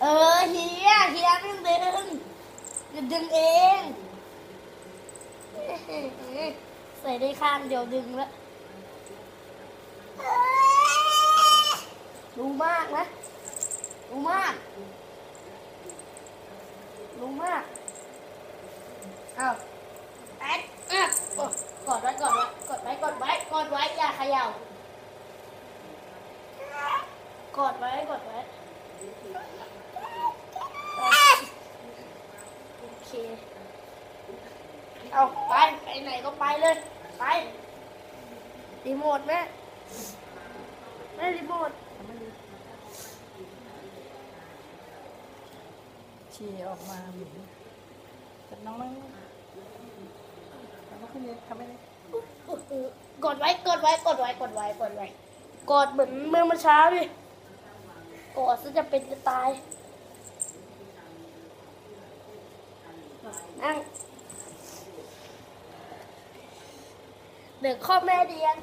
เออเฮียเฮียไม่ดึงจะดึงเองใส่ได้ข้างเดียวดึงแล้วรู้มากนะรู้มากรู้มากเอาแอดอะกดกดไว้กดไว้กดไว้กดไว้กดไว้อย่าเขย่ากดไว้กดไว้โอ เค เอาไปไปไหนก็ไปเลย ไปรีโมทแม่แม่รีโมทฉี่ออกมาเหมือนแต่น้องไม่น้องไม่ขึ้นเลยทำไม่ได้กดไว้กดไว้กดไว้กดไว้กดไว้กดเหมือนเมื่อเมื่อเช้าดิกดซะจะเป็นจะตาย นั่งเด็กข้อแม่เรียน